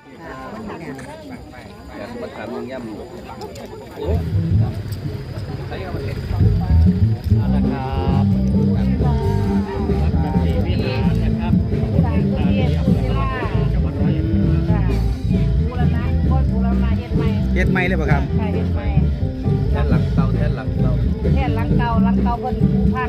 อยากมาทำย่ำเอาละครับวัดกันศรีวิหารนะครับทางที่อำเภอละจังหวัดร้อยเอ็ดบูรณะโคตรบูรณะเฮ็ดใหม่เลยป่ะครับใช่เฮ็ดใหม่แท่นหลังเตาแท่นหลังเตาแค่หลังเก่าหลังเก่าเพิ่นผู้พัง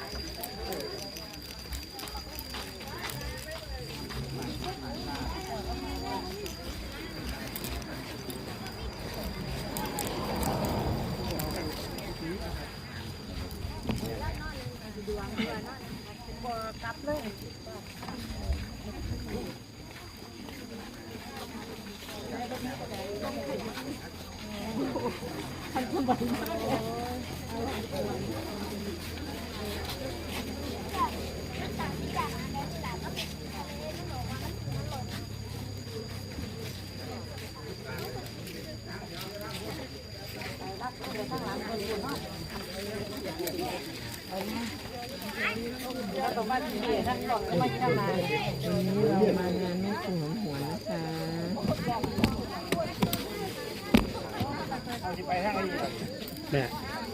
วก็มาที่นี่ทั้งสองก็มาที่ทำงานวันนี้เรามางานแม่คงหอมหวนนะคะ แม่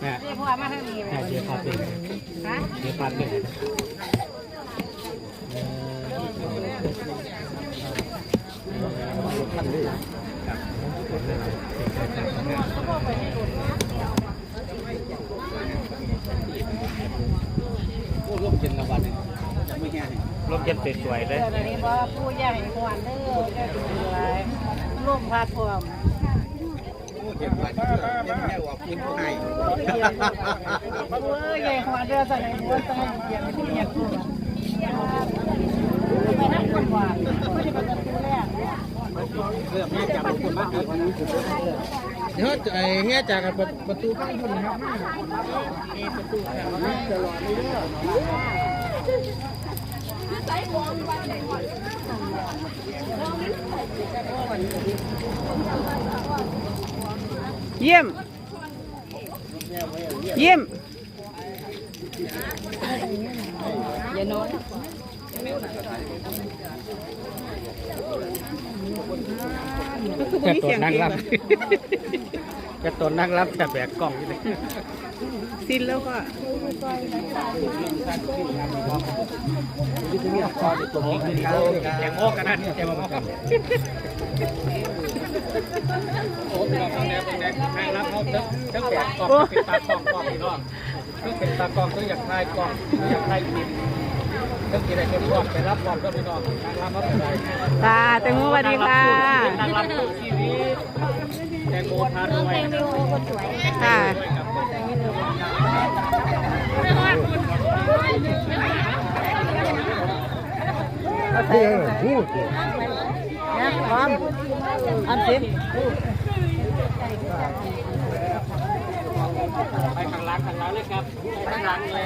แม่เรียกว่ามาทางนี้แม่เดี๋ยวพาไปฮะเดี๋ยวพาไปร่มเย็นละวันร่มเย็นสวยๆเลยเดี๋ยวนี้ว่าผู้ใหญ่หวนเด้อกเป็นอะไรร่มพาท่วม เก็บไว้เพื่อเป็นแม่ว่าคุณผู้ให้เออใหญ่หวนเด้อใส่ในหัวใส่เกียร์ที่เนี่ยคือไปนั่งคนหวานไม่ได้เป็นตัวเริ่มแม่จับคนมากเลยเฮ้ยไอ้เฮียจากประตูข้างคุณครับประตูข้างตลอดเลยเยี่ ยม เยี่ยมอย่านอนแค่ตัวนั่งรับแค่ตัวนั่งรับแต่แบกกล่องอยู่เลยสิ้นแล้วก็แกงโอ้กันนั่นแกงโอ้กัน โอ้เป็นตรงนี้ตรงนี้นั่งรับเขาทั้งแบกกล่องเป็นตากองกองนี่น้องทั้งเป็นตากองทั้งอยากทายกองอยากทายกินทั้งกินอะไรเป็นกล่องไปรับกองก็ไม่น้องนั่งรับเขาเป็นไรค่ะแตงโมสวัสดีค่ะนั่งรับทุกชีวิตแตงโมทานด้วยค่ะเดี๋ยวพูด ไปข้างหล่างข้างหล่างเลยครับข้างหล่างเลย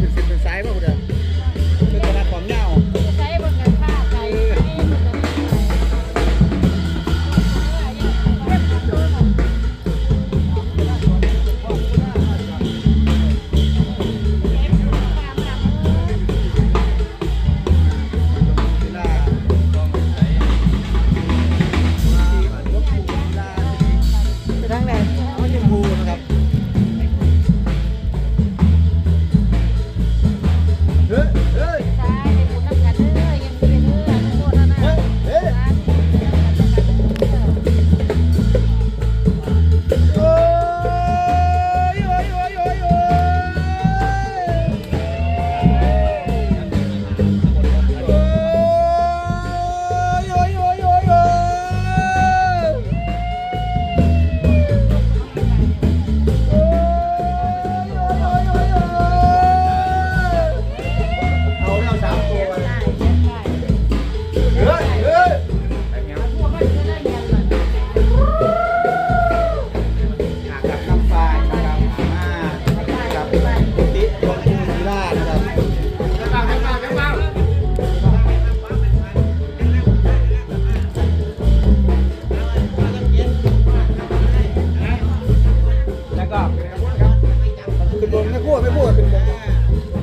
เป็นเส้นเป็นสายป่ะคุณเดอ four. Yeah.